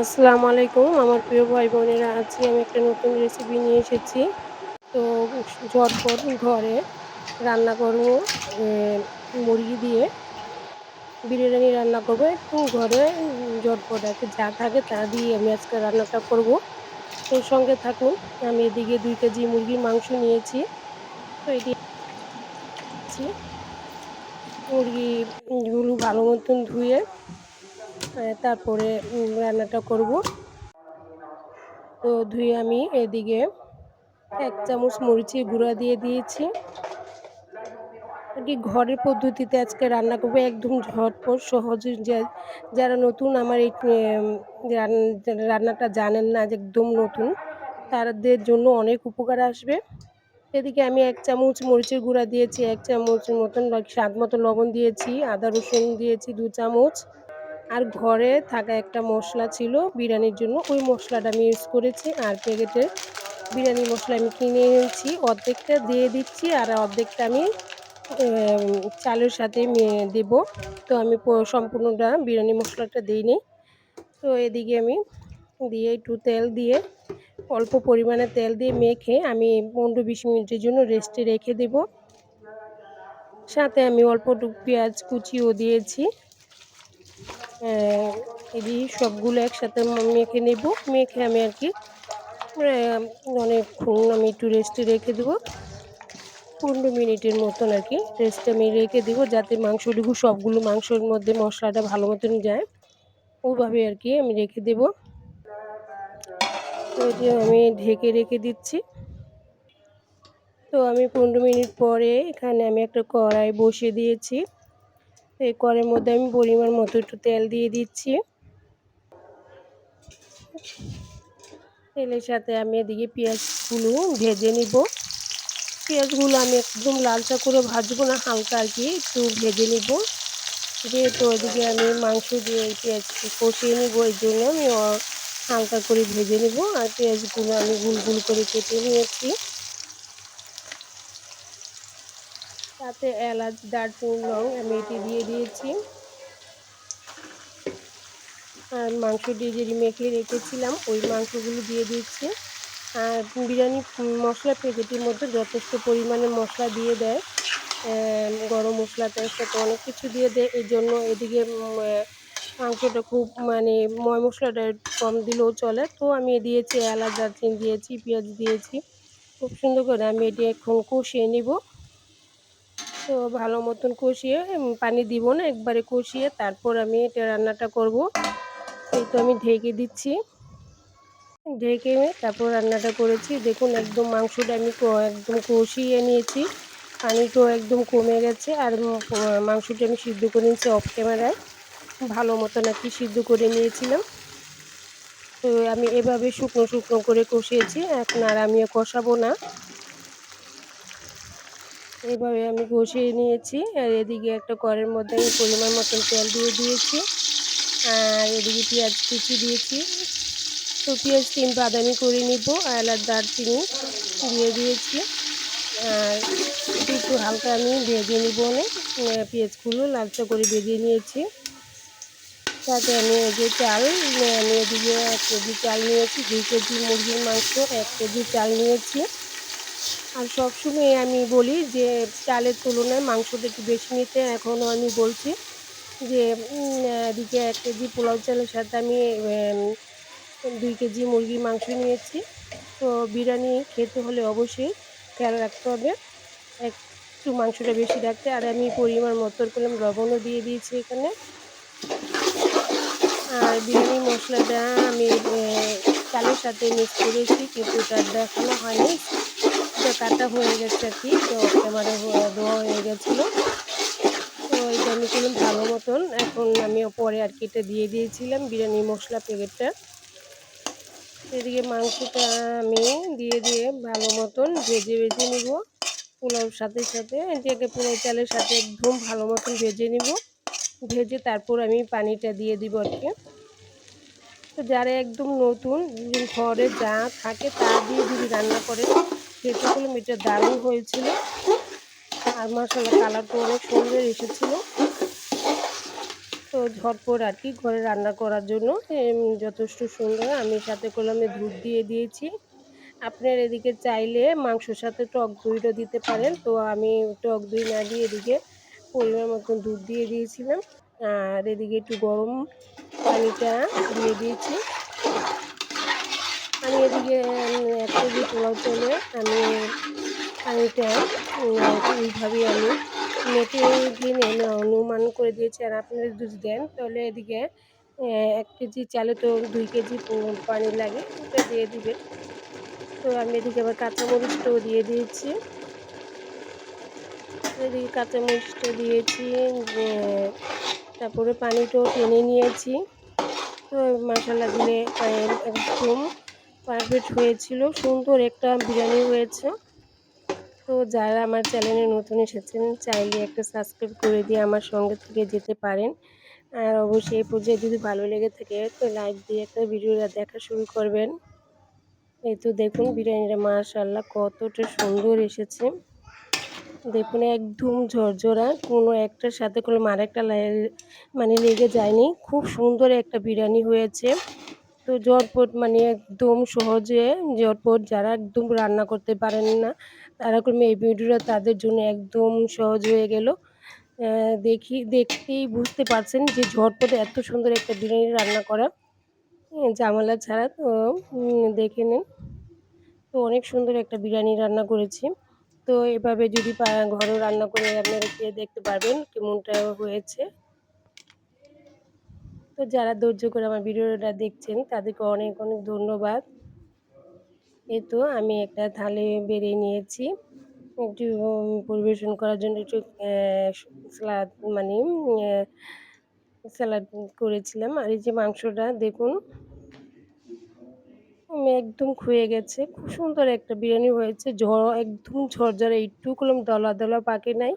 আসসালামু আলাইকুম। আমার প্রিয় ভাই বোনেরা আছি আমি একটা নতুন রেসিপি নিয়ে এসেছি। তো ঝটপট ঘরে রান্না করব মুরগি দিয়ে। বিরিয়ানি রান্না করব, একটু ঘরে ঝটপট আছে যা থাকে তা দিয়ে আমি আজকে রান্নাটা করব। তো সঙ্গে থাকুন, আমি এদিকে দুই কেজি মুরগির মাংস নিয়েছি। তো এটি মুরগিগুলো ভালো মতন ধুয়ে তারপরে রান্নাটা করব। তো ধুয়ে আমি এদিকে এক চামচ মরিচের গুঁড়া দিয়ে দিয়েছি। কি ঘরের পদ্ধতিতে আজকে রান্না করব। একদম ঝটপট, সহজ যারা নতুন আমার এই রান্নাটা জানেন না একদম নতুন, তাদের জন্য অনেক উপকার আসবে। এদিকে আমি এক চামচ মরিচের গুঁড়া দিয়েছি, এক চামচ মতন, স্বাদ মতো লবণ দিয়েছি, আদা রসুন দিয়েছি, দু চামচ। আর ঘরে থাকা একটা মশলা ছিল বিরিয়ানির জন্য। ওই মশলাটা আমি ইউজ করেছি আর প্যাকেটের বিরিয়ানি মশলা আমি কিনে এনেছি। অর্ধেকটা দিয়ে দিচ্ছি আর অর্ধেকটা আমি চালের সাথে দেব। তো আমি সম্পূর্ণটা বিরিয়ানি মশলাটা দিইনি। তো এদিকে আমি দিয়ে একটু তেল দিয়ে অল্প পরিমাণে তেল দিয়ে মেখে আমি পনেরো বিশ মিনিটের জন্য রেস্টে রেখে দেব। সাথে আমি অল্প পেঁয়াজ কুচিও দিয়েছি। এদি সবগুলো একসাথে মেখে নেব। মেখে আমি আর কি অনেকক্ষণ আমি একটু রেস্টে রেখে দেবো। পনেরো মিনিটের মতন আর কি রেস্টে আমি রেখে দেবো, যাতে মাংস মাংসটুকু, সবগুলো মাংসর মধ্যে মশলাটা ভালো মতন যায়। ওভাবে আর কি আমি রেখে দেব। তো যে আমি ঢেকে রেখে দিচ্ছি। তো আমি পনেরো মিনিট পরে এখানে আমি একটা কড়াই বসিয়ে দিয়েছি। এই কড়ের মধ্যে আমি পরিমাণ মতো একটু তেল দিয়ে দিচ্ছি। তেলের সাথে আমি এদিকে পেঁয়াজগুলো ভেজে নিব। পেঁয়াজগুলো আমি একদম লালচা করে ভাজবো না, হালকা আর কি, একটু ভেজে নিব। যেহেতু ওদিকে আমি মাংস দিয়ে পেঁয়াজ কষিয়ে নিব, এই জন্য আমি হালকা করে ভেজে নিব। আর পেঁয়াজগুলো আমি গুল গুল করে কেটে নিয়েছি। তাতে এলাচ দারচিনি লং, আমি এটি দিয়ে দিয়েছি। আর মাংসটি যেটি মেখে রেখেছিলাম, ওই মাংসগুলো দিয়ে দিচ্ছি। আর বিরিয়ানি মশলা প্যাকেটের মধ্যে যথেষ্ট পরিমাণে মশলা দিয়ে দেয়। গরম মশলা সাথে অনেক কিছু দিয়ে দেয়। এই জন্য এদিকে মাংসটা খুব মানে ময় মশলাটা কম দিলেও চলে। তো আমি দিয়েছি এলাচ, দারচিনি দিয়েছি, পেঁয়াজ দিয়েছি। খুব সুন্দর করে আমি এটি এখন কষিয়ে নিব। তো ভালো মতন কষিয়ে পানি দিব না, একবারে কষিয়ে তারপর আমি এটা রান্নাটা করব। এই তো আমি ঢেকে দিচ্ছি। ঢেকে তারপর রান্নাটা করেছি। দেখুন একদম মাংসটা আমি একদম কষিয়ে নিয়েছি। পানিটাও একদম কমে গেছে আর মাংসটা আমি সিদ্ধ করে নিয়েছি অফ ক্যামেরায় ভালো মতন আর কি সিদ্ধ করে নিয়েছিলাম। তো আমি এভাবে শুকনো শুকনো করে কষিয়েছি। এখন আর আমি কষাবো না। এইভাবে আমি কষিয়ে নিয়েছি। আর এদিকে একটা করের মধ্যে আমি পরিমাণ মতন তেল দিয়ে দিয়েছি। আর এদিকে পেঁয়াজ কুচি দিয়েছি। তো পেঁয়াজ, তিন বাদামি করে নিব এলাচ দারচিনি দিয়ে দিয়েছি। আর একটু হালকা আমি ভেজে নিব অনেক। পেঁয়াজগুলো লালচা করে ভেজে নিয়েছি। তাতে আমি যে চাল, আমি এদিকে এক কেজি চাল নিয়েছি, দুই কেজি মুরগির মাংস, এক কেজি চাল নিয়েছি। আর সবসময় আমি বলি যে চালের তুলনায় মাংসটা একটু বেশি নিতে এখনও আমি বলছি যে এদিকে এক কেজি পোলাও চালের সাথে আমি দুই কেজি মুরগির মাংস নিয়েছি। তো বিরিয়ানি খেতে হলে অবশ্যই খেয়াল রাখতে হবে। একটু মাংসটা বেশি রাখতে। আর আমি পরিমাণ মতো করলাম, লবণও দিয়ে দিয়েছি এখানে। আর বিরিয়ানি মশলাটা আমি চালের সাথে মিক্স করেছি, কিন্তু তার দেখানো হয়নি। কাটা হয়ে গেছে আর কি, তো একেবারে ধোয়া হয়ে গেছিল। তো এটা আমি করলাম ভালো মতন এখন আমি পরে আর কি এটা দিয়ে দিয়েছিলাম, বিরিয়ানি মশলা প্যাকেটটা। এদিকে মাংসটা আমি দিয়ে দিয়ে ভালো মতন ভেজে ভেজে নিব, পোলাওর সাথে সাথে এটাকে পোলাও চালের সাথে একদম ভালো মতন ভেজে নিব। ভেজে তারপর আমি পানিটা দিয়ে দিব আর কি। তো যারা একদম নতুন ঘরে যা থাকে তা দিয়ে যদি রান্না করে করলাম এটা দারুণ হয়েছিল। আর মশলা কালারটা অনেক সুন্দর এসেছিল। তো ঝটপট আর কি ঘরে রান্না করার জন্য যথেষ্ট সুন্দর। আমি সাথে কলমে দুধ দিয়ে দিয়েছি। আপনার এদিকে চাইলে মাংসর সাথে টক দইটা দিতে পারেন। তো আমি টক দই না দিয়ে এদিকে পরিমাণ মতন দুধ দিয়ে দিয়েছিলাম। আর এদিকে একটু গরম পানিটা দিয়ে দিয়েছি। আমি এদিকে এক কেজি পোলাও চলে, আমি পানিটা এইভাবেই আমি মেটে দিন দিনে অনুমান করে দিয়েছি। আর আপনারা যদি দেন, তাহলে এদিকে এক কেজি চালে তো দুই কেজি পানি লাগে ওটা দিয়ে দিবেন। তো আমি এদিকে আবার কাঁচামরিচটাও দিয়ে দিয়েছি। এদিকে কাঁচামরিচটা দিয়েছি তারপরে পানিটাও টেনে নিয়েছি। তো মশলা দিলে একদম পারফেক্ট হয়েছিল। সুন্দর একটা বিরিয়ানি হয়েছে। তো যারা আমার চ্যানেলে নতুন এসেছেন, চাইলে একটা সাবস্ক্রাইব করে দিয়ে আমার সঙ্গে থেকে যেতে পারেন। আর অবশ্যই এই পর্যায়ে যদি ভালো লেগে থাকে, তো লাইক দিয়ে একটা ভিডিওটা দেখা শুরু করবেন। এই তো দেখুন বিরিয়ানিটা মাশাল্লাহ কতটা সুন্দর এসেছে। দেখুন একদম ঝরঝরা, কোনো একটার সাথে কোনো আরেকটা মানে লেগে যায়নি। খুব সুন্দর একটা বিরিয়ানি হয়েছে। তো ঝটপট মানে একদম সহজে ঝটপট যারা একদম রান্না করতে পারেন না, তারা করবে এই ভিডিওটা তাদের জন্য একদম সহজ হয়ে গেল। দেখি, দেখতেই বুঝতে পারছেন যে ঝটপটে এত সুন্দর একটা বিরিয়ানি রান্না করা জামালা ছাড়া তো দেখে নিন। তো অনেক সুন্দর একটা বিরিয়ানি রান্না করেছি। তো এভাবে যদি ঘরেও রান্না করে আপনারা খেয়ে দেখতে পারবেন কেমনটা হয়েছে। তো যারা ধৈর্য করে আমার ভিডিওটা দেখছেন, তাদেরকে অনেক অনেক ধন্যবাদ। এই তো আমি একটা থালে বেরিয়ে নিয়েছি। একটু পরিবেশন করার জন্য একটু স্যালাদ মানে স্যালাড করেছিলাম। আর এই যে মাংসটা, দেখুন একদম খুয়ে গেছে। খুব সুন্দর একটা বিরিয়ানি হয়েছে। ঝড়, একদম ঝরঝরে একটু কলম দলা দলা পাকে নাই।